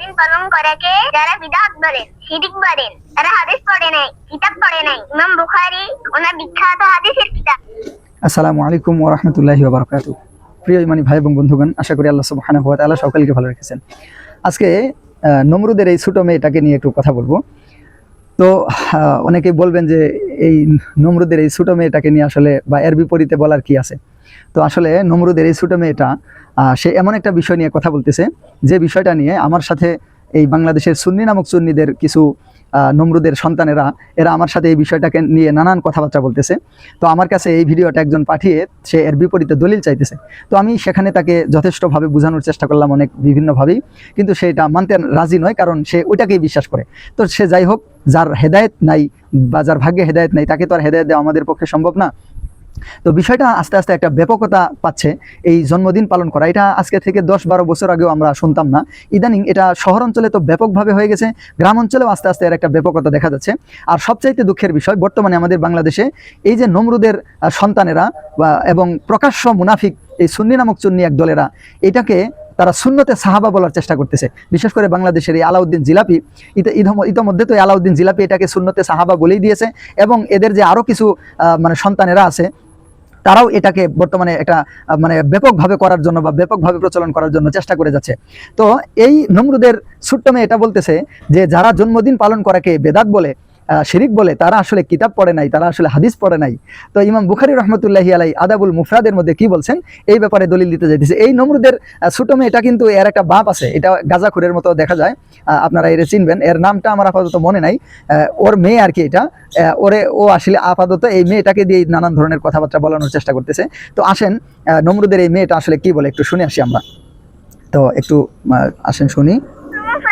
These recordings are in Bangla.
দিন পালন করাকে যারা বিদাত বলেন শিরিক বলেন তারা হাদিস পড়ে নাই কিতাব পড়ে নাই। ইমাম বুখারী ওনার বিখ্যাত হাদিসের কিতাব আসসালামু আলাইকুম ওয়া রাহমাতুল্লাহি ওয়া বারাকাতুহু। প্রিয় ইমানি ভাই এবং বন্ধুগণ, আশা করি আল্লাহ সুবহানাহু ওয়া তাআলা সকলকে ভালো রেখেছেন। আজকে নমরুদের এই ছোট মেয়েটাকে নিয়ে একটু কথা বলব। তো অনেকেই বলবেন যে এই নমরুদের এই ছোট মেয়েটাকে নিয়ে আসলে বা এর বিপরীতে বলার কি আছে? তো আসলে নমরুদের এই ছোট মেয়েটা সে এমন একটা বিষয় নিয়ে কথা বলতেছে, যে বিষয়টা নিয়ে আমার সাথে এই বাংলাদেশের সুন্নি নামক সুন্নিদের কিছু নমরুদের সন্তানেরা, এরা আমার সাথে এই বিষয়টাকে নিয়ে নানান কথাবার্তা বলতেছে। তো আমার কাছে এই ভিডিওটা একজন পাঠিয়ে সে এর বিপরীতে দলিল চাইতেছে। তো আমি সেখানে তাকে যথেষ্টভাবে বোঝানোর চেষ্টা করলাম অনেক বিভিন্নভাবেই, কিন্তু সেটা মানতে রাজি নয়, কারণ সে ওইটাকেই বিশ্বাস করে। তো সে যাই হোক, যার হেদায়েত নাই বা যার ভাগ্যে হেদায়েত নাই, তাকে তো আর হেদায়ত দেওয়া আমাদের পক্ষে সম্ভব না। তো বিষয়টা আস্তে আস্তে একটা ব্যাপকতা পাচ্ছে এই জন্মদিন পালন করা। এটা আজকে থেকে দশ বারো বছর আগেও আমরা শুনতাম না। ইদানিং এটা শহর অঞ্চলে তো ব্যাপকভাবে হয়ে গেছে গ্রাম অঞ্চলেও আস্তে আস্তে এর একটা ব্যাপকতা দেখা যাচ্ছে। আর সবচাইতে দুঃখের বিষয়, বর্তমানে আমাদের বাংলাদেশে এই যে নমরুদের সন্তানেরা বা, এবং প্রকাশ্য মুনাফিক এই সুন্নি নামক চুন্নি এক দলেরা এটাকে তারা শূন্যতে সাহাবা বলার চেষ্টা করতেছে। বিশেষ করে বাংলাদেশের এই আলাউদ্দিন জিলাপি ইতোমধ্যে তো আলাউদ্দিন জিলাপি এটাকে শূন্যতে সাহাবা বলেই দিয়েছে এবং এদের যে আরও কিছু মানে সন্তানেরা আছে, তারাও এটাকে বর্তমানে একটা মানে ব্যাপকভাবে করার জন্য বা ব্যাপকভাবে প্রচলন করার জন্য চেষ্টা করে যাচ্ছে। তো এই নমরুদের ছোট্ট মেয়ে এটা বলতেছে যে, যারা জন্মদিন পালন করাকে বেদাত বলে শিরিক বলে, তারা আসলে কিতাব পড়ে নাই, তারা আসলে হাদিস পড়ে নাই। তো ইমাম বুখারি রহমতুল্লাহি আলাই আদাবুল মুফরাদের মধ্যে কি বলছেন? এই ব্যাপারে দলিল দিতে যাইতেছে। এই নমরুদের ছোট এটা কিন্তু এর একটা বাপ আছে, এটা গাজাখুরের মতো দেখা যায়। আপনারা এর চিনবেন, এর নামটা আমার আপাতত মনে নাই। ওর মেয়ে আর কি এটা। ওরে, ও আসলে আপাতত এই মেয়েটাকে দিয়ে নানান ধরনের কথাবার্তা বলানোর চেষ্টা করতেছে। তো আসেন নমরুদের এই মেয়েটা আসলে কি বলে, একটু শুনে আসি আমরা। তো একটু আসেন শুনি।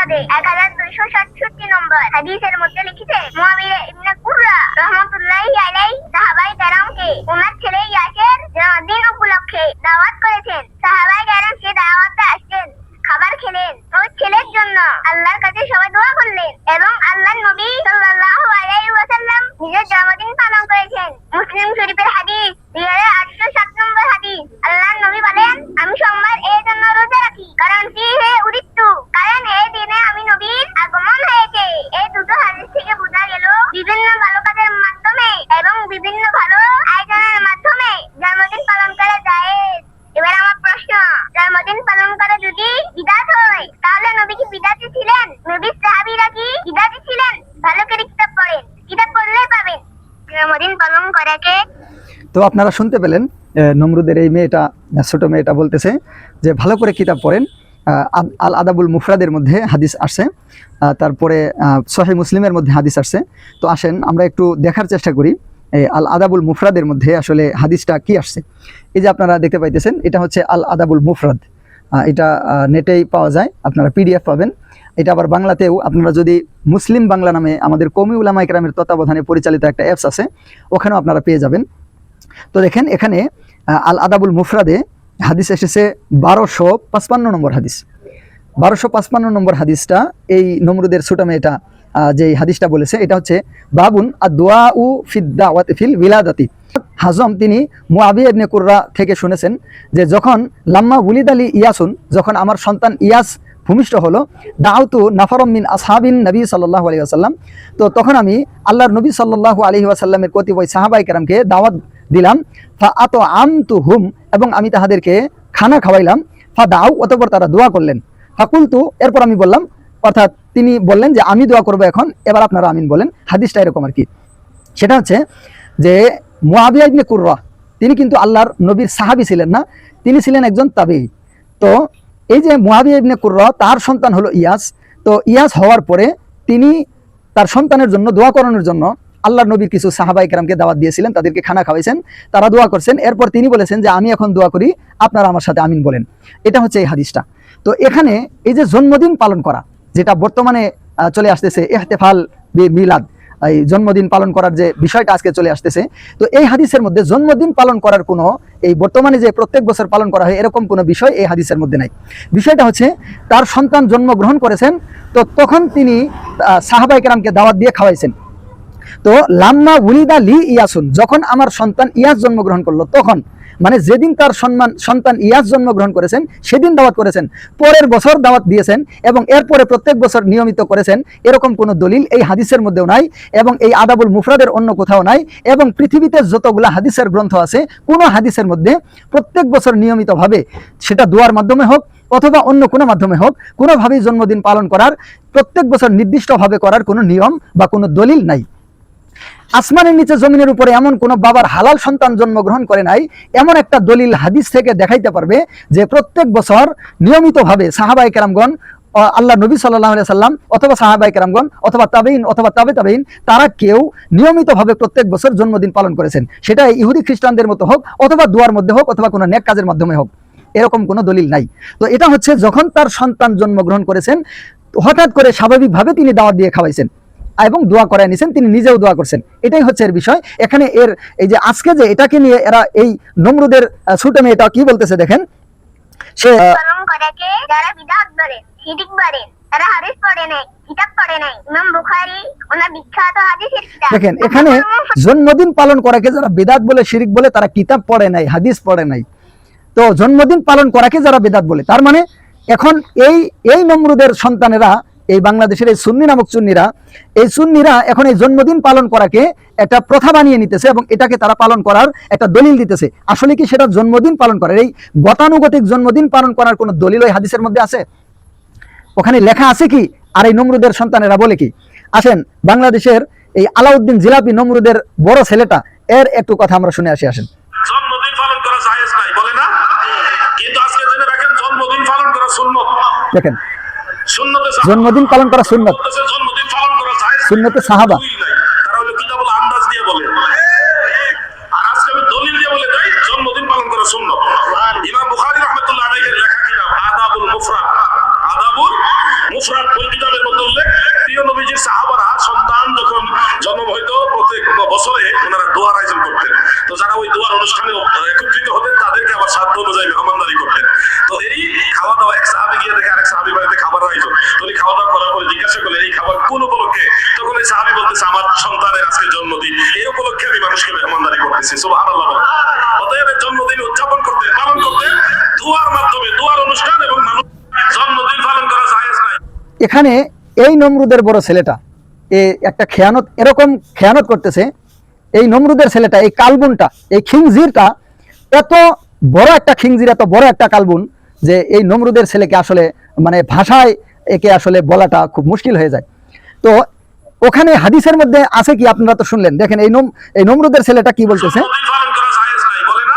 মুফরাদে 1267 নম্বর হাদিসের মধ্যে লিখিতে মুয়াবিয়া ইবনে কুররা রহমাতুল্লাহি আলাইহি, সাহাবায়ে কেরামকে ওনার ছেলে ইয়াসের জন্মদিন উপলক্ষে দাওয়াত করেছেন সাহাবায়ে কেরাম সে দাওয়াতে আসছেন খাবার খেলেন ও ছেলের জন্য আল্লাহর কাছে সবাই দোয়া করলেন এবং আল্লাহর নবী সাল্লাল্লাহু আলাইহি ওয়াসাল্লাম নিজের জন্মদিন পালন করেছেন মুসলিম শরীফের হাদিস 2807 নম্বর হাদিস আল্লাহর নবী বলেন আমি সোমবার এই জন্য রোজা রাখি কারণ কি হে উদিত্তু কারণ এই দিনে আমি নবীর আগমন হয়েছে এই দুটো হাদিস থেকে বোঝা গেল বিভিন্ন ভালো কাজের মাধ্যমে এবং বিভিন্ন ভালো আয়োজনের মাধ্যমে জন্মদিন পালন করা যায় এবার আমার প্রশ্ন জন্মদিন পালন করা যদি বিদাত হয় তাহলে নবী কি বিদাতি ছিলেন নবীর সাহাবীরা কি বিদাতি ছিলেন ভালো করে কিতাব পড়েন কিতাব পড়লেই পাবেন জন্মদিন পালন করাকে তো আপনারা শুনতে পেলেন নমরুদের এই মেয়েটা ছোট মেয়েটা বলতেছে যে, ভালো করে কিতাব পড়েন। আল আদাবুল মুফরাদের মধ্যে হাদিস আসছে। তারপরে সহি মুসলিমের মধ্যে হাদিস আসছে। তো আসেন, আমরা একটু দেখার চেষ্টা করি আল আদাবুল মুফরাদের মধ্যে আসলে হাদিসটা কি আসছে। এই যে আপনারা দেখতে পাইতেছেন, এটা হচ্ছে আল আদাবুল মুফরাদ। এটা নেটেই পাওয়া যায়, আপনারা পিডিএফ পাবেন। এটা আবার বাংলাতেও, আপনারা যদি মুসলিম বাংলা নামে আমাদের কমি ইকরামের তত্ত্বাবধানে পরিচালিত একটা অ্যাপস আছে, ওখানেও আপনারা পেয়ে যাবেন। তো দেখেন এখানে আল আদাবুল মুফরাদে হাদিস এসেছে বারোশো পাঁচপান্ন নম্বর হাদিস। বারোশো পাঁচপান্ন নম্বর হাদিসটা, এই নমরুদের ছোট মেয়েটা যে হাদিসটা বলেছে, এটা হচ্ছে, বাবুন আদোয়া উ ফিদ্দাওয়াত ফিল বিলাদাতি। হাজম তিনি মুআবিয়া ইবনে কুর্রা থেকে শুনেছেন যে, যখন লাম্মা উলিদ আলী ইয়াসুন, যখন আমার সন্তান ইয়াস ভূমিষ্ঠ হলো দাউতু নাফরম মিন আসহাবিন নবী সাল্লাহ আলী আসাল্লাম তো তখন আমি আল্লাহর নবী সাল্লাহ আলহি আসাল্লামের কতিপয় সাহাবাই কেরামকে দাওয়াত দিলাম। ফা আত আম তু হুম এবং আমি তাহাদেরকে খানা খাওয়াইলাম। ফা দাও অতপর তারা দোয়া করলেন। ফাকুল ফাকুলতু এরপর আমি বললাম, অর্থাৎ তিনি বললেন যে, আমি দোয়া করব এখন, এবার আপনারা আমিন বলেন। হাদিসটা এরকম আর কি। সেটা হচ্ছে যে ইবনে কুররা, তিনি কিন্তু আল্লাহর নবীর সাহাবি ছিলেন না, তিনি ছিলেন একজন তাবেই। তো এই যে মুআবিয়া ইবনে কুররা, তার সন্তান হলো ইয়াস। তো ইয়াস হওয়ার পরে তিনি তার সন্তানের জন্য, দোয়া করানোর জন্য আল্লাহর নবীর কিছু সাহাবাই কেরামকে দাওয়াত দিয়েছিলেন, তাদেরকে খানা খাওয়াইছেন, তারা দোয়া করছেন। এরপর তিনি বলেছেন যে, আমি এখন দোয়া করি, আপনারা আমার সাথে আমিন বলেন। এটা হচ্ছে এই হাদিসটা। তো এখানে এই যে জন্মদিন পালন করা, যেটা বর্তমানে চলে আসতেছে এহতেফাল বি মিলাদ, এই জন্মদিন পালন করার যে বিষয়টা আজকে চলে আসতেছে, তো এই হাদিসের মধ্যে জন্মদিন পালন করার কোনো, এই বর্তমানে যে প্রত্যেক বছর পালন করা হয়, এরকম কোনো বিষয় এই হাদিসের মধ্যে নাই। বিষয়টা হচ্ছে, তার সন্তান জন্মগ্রহণ করেছেন, তো তখন তিনি সাহাবাই কেরামকে দাওয়াত দিয়ে খাওয়াইছেন। তো লাম্মা উলিদা লি ইয়াসুন, যখন আমার সন্তান ইয়াস জন্মগ্রহণ করল, তখন মানে যেদিন তার সম্মান, সন্তান ইয়াস জন্মগ্রহণ করেছেন, সেদিন দাওয়াত করেছেন, পরের বছর দাওয়াত দিয়েছেন, এবং এরপরে প্রত্যেক বছর নিয়মিত করেছেন, এরকম কোনো দলিল এই হাদিসের মধ্যেও নাই, এবং এই আদাবুল মুফরাদের অন্য কোথাও নাই, এবং পৃথিবীতে যতগুলো হাদিসের গ্রন্থ আছে, কোনো হাদিসের মধ্যে প্রত্যেক বছর নিয়মিতভাবে সেটা দোয়ার মাধ্যমে হোক, অথবা অন্য কোনো মাধ্যমে হোক, কোনোভাবেই জন্মদিন পালন করার, প্রত্যেক বছর নির্দিষ্টভাবে করার কোনো নিয়ম বা কোনো দলিল নাই। আসমানের নিচে জমিনের উপরে এমন কোন বাবার হালাল সন্তান জন্মগ্রহণ করে নাই, এমন একটা দলিল হাদিস থেকে দেখাইতে পারবে যে প্রত্যেক বছর নিয়মিতভাবে সাহাবাই কেরামগণ আল্লাহ নবী সাল্লাহ সাল্লাম অথবা সাহাবাই কেরামগণ অথবা তাবেইন অথবা তাবে তাবেইন তারা কেউ নিয়মিতভাবে প্রত্যেক বছর জন্মদিন পালন করেছেন। সেটা ইহুদি খ্রিস্টানদের মতো হোক অথবা দুয়ার মধ্যে হোক অথবা কোনো নেক কাজের মাধ্যমে হোক, এরকম কোনো দলিল নাই। তো এটা হচ্ছে যখন তার সন্তান জন্মগ্রহণ করেছেন, হঠাৎ করে স্বাভাবিকভাবে তিনি দাওয়াত দিয়ে খাওয়াইছেন। এবং দোয়া করায় নিছেন তিনি নিজেও দোয়া করছেন। এটাই হচ্ছে এর বিষয়। এখানে এর এই যে আজকে যে এটাকে নিয়ে এরা এই নমরুদের ছুটে মেয়েটা কি বলতেছে দেখেন? সে দেখেন এখানে জন্মদিন পালন করাকে যারা বেদাত বলে শিরিক বলে তারা কিতাব পড়ে নাই হাদিস পড়ে নাই। তো জন্মদিন পালন করাকে যারা বেদাত বলে তার মানে এখন এই এই নমরুদের সন্তানেরা এই বাংলাদেশের এই সুন্নি নামক চুন্নিরা এই সুন্নিরা এখন এই জন্মদিন পালন করাকে একটা প্রথা বানিয়ে নিতেছে এবং এটাকে তারা পালন করার একটা দলিল দিতেছে। আসলে কি সেটা জন্মদিন পালন করার এই গতানুগতিক জন্মদিন পালন করার কোনো দলিল ওই হাদিসের মধ্যে আছে? ওখানে লেখা আছে কি? আর এই নমরুদের সন্তানেরা বলে কি? আসেন বাংলাদেশের এই আলাউদ্দিন জিলাপি নমরুদের বড় ছেলেটা এর একটু কথা আমরা শুনে আসি আসেন। জন্মদিন পালন করা জায়েজ নাই বলে না? কিন্তু আজকে জেনে রাখেন জন্মদিন পালন করা সুন্নত। দেখেন জন্মদিন পালন করা সুন্নত। সুন্নতে সাহাবা দলিল নাই। তারা হলো কিতাবুল আন্দাজ দিয়ে বলে আর আজকে আমি দলিল দিয়ে বলে দেই জন্মদিন পালন করা সুন্নত ইমাম বুখারী রাহমাতুল্লাহ আলাইহির লেখা কিতাব আদাবুল মুফরাদ আদাবুল মুফরাদ ওই কিতাবের মধ্যে উল্লেখ প্রিয় নবীজির সাহাবারা সন্তান যখন জন্ম হইতো প্রত্যেক বছরে ওনারা দোয়ার আয়োজন করতেন তো যারা ওই দোয়ার অনুষ্ঠানে একত্রিত হতেন তাদেরকে আবার সাধ্য অনুযায়ী মেহমানদারি করতেন তো এই খাওয়া দাওয়া এক সাহাবি গিয়ে দেখে আরেক সাহাবি বাড়িতে খাবার আয়োজন তো উনি খাওয়া দাওয়া করার পরে জিজ্ঞাসা করলেন এই খাবার কোন উপলক্ষে তখন এই সাহাবি বলতেছে আমার সন্তানের আজকে জন্মদিন এই উপলক্ষে আমি মানুষকে মেহমানদারি করতেছি সুবহানাল্লাহ অতএব এর জন্মদিন উদযাপন করতে পালন করতে দুয়ার মাধ্যমে দুয়ার অনুষ্ঠান এবং মানুষ জন্মদিন পালন করা জায়েজ নাই এখানে এই নমরুদের বড় ছেলেটা, এ একটা খেয়ানত, এরকম খেয়ানত করতেছে, এই নমরুদের ছেলেটা, এই কালবুনটা, এই খিংজিরটা, এত বড় একটা খিংজির, এত বড় একটা কালবুন যে এই নমরুদের ছেলেকে আসলে মানে ভাষায় একে আসলে বলাটা খুব মুশকিল হয়ে যায়। তো ওখানে হাদিসের মধ্যে আছে কি? আপনারা তো শুনলেন। দেখেন এই নম, এই নমরুদের ছেলেটা কি বলতেছে জন্মদিন পালন করা জায়েজ নাই বলে না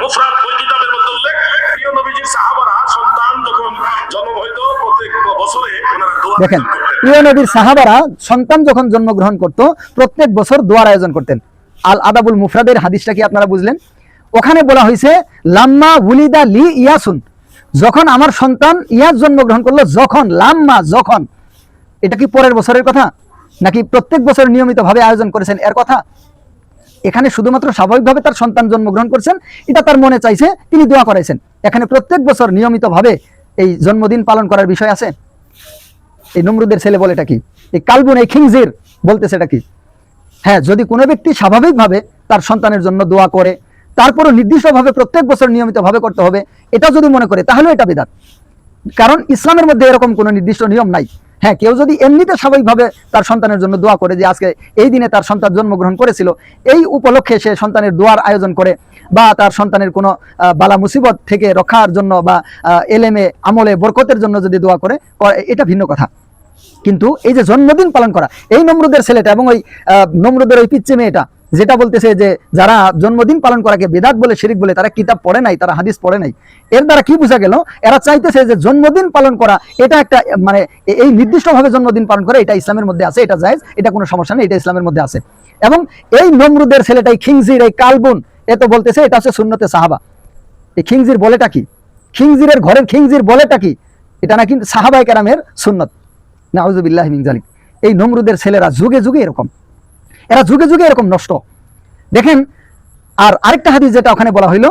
মুফরাদ ওই কিতাবের মধ্যে উল্লেখ প্রিয় নবীজির সাহাবারা সন্তান যখন জন্ম হইতো প্রত্যেক বছরে ওনারা দোয়া দেখেন, প্রিয় নবীর সাহাবারা সন্তান যখন জন্মগ্রহণ করত, প্রত্যেক বছর দোয়ার আয়োজন করতেন। আল আদাবুল মুফরাদের হাদিসটা কি আপনারা বুঝলেন? ওখানে বলা হয়েছে, লাম্মা উলিদা লি ইয়াসুন। যখন আমার সন্তান ইয়াস জন্মগ্রহণ করল, যখন, লাম্মা, যখন। এটা কি পরের বছরের কথা? নাকি প্রত্যেক বছর নিয়মিতভাবে আয়োজন করেছেন এর কথা? এখানে শুধুমাত্র স্বাভাবিকভাবে তার সন্তান জন্মগ্রহণ করছেন, এটা তার মনে চাইছে, তিনি দোয়া করাইছেন। এখানে প্রত্যেক বছর নিয়মিতভাবে এই জন্মদিন পালন করার বিষয় আছে। এই নমরুদের ছেলে বলে এটা কি? এই কালবুন এই খিংজির বলতে সেটা কি? হ্যাঁ যদি কোনো ব্যক্তি স্বাভাবিকভাবে তার সন্তানের জন্য দোয়া করে তারপরও নির্দিষ্টভাবে প্রত্যেক বছর নিয়মিতভাবে করতে হবে এটা যদি মনে করে তাহলে এটা বিদাত। কারণ ইসলামের মধ্যে এরকম কোনো নির্দিষ্ট নিয়ম নাই। হ্যাঁ কেউ যদি এমনিতে স্বাভাবিকভাবে তার সন্তানের জন্য দোয়া করে যে আজকে এই দিনে তার সন্তান জন্মগ্রহণ করেছিল এই উপলক্ষে সে সন্তানের দোয়ার আয়োজন করে বা তার সন্তানের কোনো বালা মুসিবত থেকে রক্ষার জন্য বা এলেমে আমলে বরকতের জন্য যদি দোয়া করে, এটা ভিন্ন কথা। কিন্তু এই যে জন্মদিন পালন করা, এই নমরুদের ছেলেটা এবং ওই নমরুদের ওই পিচ্ছে মেয়েটা, যেটা বলতেছে যে যারা জন্মদিন পালন করাকে বেদাত বলে, শিরিক বলে, তারা কিতাব পড়ে নাই, তারা হাদিস পড়ে নাই, এর দ্বারা কি বোঝা গেল, এরা চাইতেছে যে জন্মদিন পালন করা, এটা একটা মানে এই নির্দিষ্টভাবে জন্মদিন পালন করা, এটা ইসলামের মধ্যে আছে, এটা জায়েজ, এটা কোনো সমস্যা নেই, এটা ইসলামের মধ্যে আছে। এবং এই নমরুদের ছেলেটা, এই খিংজির, এই কালবুন, এ তো বলতেছে, এটা হচ্ছে সুন্নতে সাহাবা। এই খিংজির বলেটা কি? খিংজিরের ঘরের খিংজির বলেটা কি? এটা নাকি সাহাবাই কেরামের সুন্নত। নাউজুবিল্লাহ মিন জালিক এই নমরুদের ছেলেরা যুগে যুগে এরকম। এরা যুগে যুগে এরকম নষ্ট। দেখেন, আর আরেকটা হাদিস যেটা ওখানে বলা হইল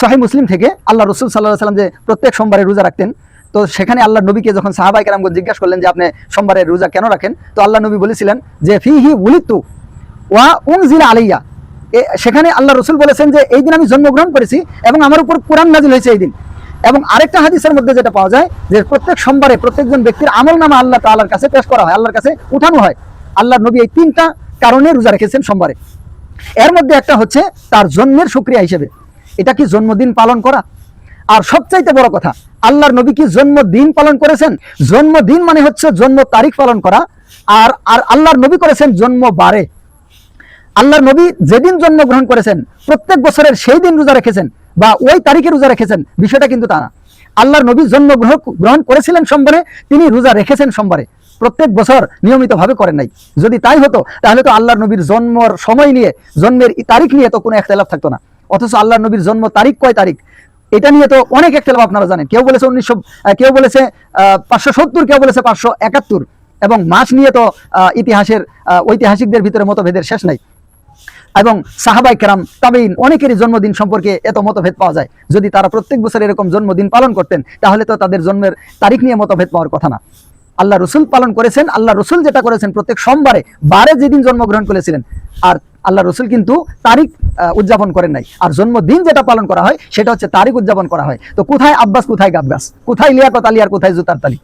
সহি মুসলিম থেকে আল্লাহ রসুল সাল্লাহ সাল্লাম যে প্রত্যেক সোমবারে রোজা রাখতেন, তো সেখানে আল্লাহ নবীকে যখন সাহাবাই কেরামগঞ্জ জিজ্ঞাসা করলেন যে, আপনি সোমবারে রোজা কেন রাখেন? তো আল্লাহ নবী বলেছিলেন যে ফি হি উলিতু ওয়া উং জিলা আলাইয়া সেখানে আল্লাহ রসুল বলেছেন যে, এই দিন আমি জন্মগ্রহণ করেছি এবং আমার উপর কোরআন নাজিল হয়েছে এই দিন। এবং আরেকটা হাদিসের মধ্যে যেটা পাওয়া যায় যে প্রত্যেক সোমবারে প্রত্যেকজন ব্যক্তির আমল নামা আল্লাহ তাআলার কাছে পেশ করা হয়, আল্লাহর কাছে উঠানো হয়। আল্লাহ নবী এই তিনটা কারণে রোজা রেখেছেন সোমবারে। এর মধ্যে একটা হচ্ছে তার জন্মের সুক্রিয়া হিসেবে। এটা কি জন্মদিন পালন করা? আর সবচাইতে বড় কথা, আল্লাহর নবী কি জন্মদিন পালন করেছেন? জন্মদিন মানে হচ্ছে জন্ম তারিখ পালন করা, আর আর আল্লাহর নবী করেছেন জন্ম বারে আল্লাহর নবী যেদিন জন্মগ্রহণ করেছেন, প্রত্যেক বছরের সেই দিন রোজা রেখেছেন। বা ওই তারিখে রোজা রেখেছেন, বিষয়টা কিন্তু তা না। আল্লাহর নবী জন্মগ্রহণ গ্রহণ করেছিলেন সোমবারে তিনি রোজা রেখেছেন সোমবারে প্রত্যেক বছর নিয়মিতভাবে করেন নাই। যদি তাই হতো, তাহলে তো আল্লাহর নবীর জন্মর সময় নিয়ে, জন্মের তারিখ নিয়ে তো কোনো একতলাফ থাকতো না। অথচ আল্লাহর নবীর জন্ম তারিখ কয় তারিখ? এটা নিয়ে তো অনেক একতলাফ আপনারা জানেন। কেউ বলেছে উনিশশো কেউ বলেছে পাঁচশো সত্তর, কেউ বলেছে পাঁচশো একাত্তর। এবং মাস নিয়ে তো ইতিহাসের ঐতিহাসিকদের ভিতরে মতভেদের শেষ নাই। এবং সাহাবাই কেরাম তাবেইন অনেকেরই জন্মদিন সম্পর্কে এত মতভেদ পাওয়া যায়। যদি তারা প্রত্যেক বছর এরকম জন্মদিন পালন করতেন, তাহলে তো তাদের জন্মের তারিখ নিয়ে মতভেদ পাওয়ার কথা না। আল্লাহ রসুল পালন করেছেন, আল্লাহ রসুল যেটা করেছেন প্রত্যেক সোমবারে, বারে যেদিন জন্মগ্রহণ করেছিলেন। আর আল্লাহ রসুল কিন্তু তারিখ উদযাপন করেন নাই। আর জন্মদিন যেটা পালন করা হয়, সেটা হচ্ছে তারিখ উদযাপন করা হয়। তো কোথায় আব্বাস, কোথায় গাব্বাস কোথায় লিয়াকত আলী আর কোথায় জুতার তালি?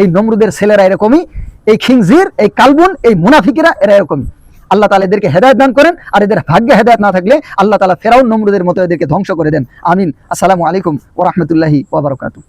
এই নমরুদের ছেলেরা এরকমই, এই খিংজির এই কালবুন, এই মুনাফিকেরা এরা এরকমই। আল্লাহ তালা এদেরকে হেদায়ত দান করেন, আর এদের ভাগ্যে হেদায়ত না থাকলে আল্লাহ তালা ফেরাউন, নমরুদের মতো এদেরকে ধ্বংস করে দেন। আমিন। আসসালামু আলাইকুম ওরহমতুল্লাহি ওবরাকাতু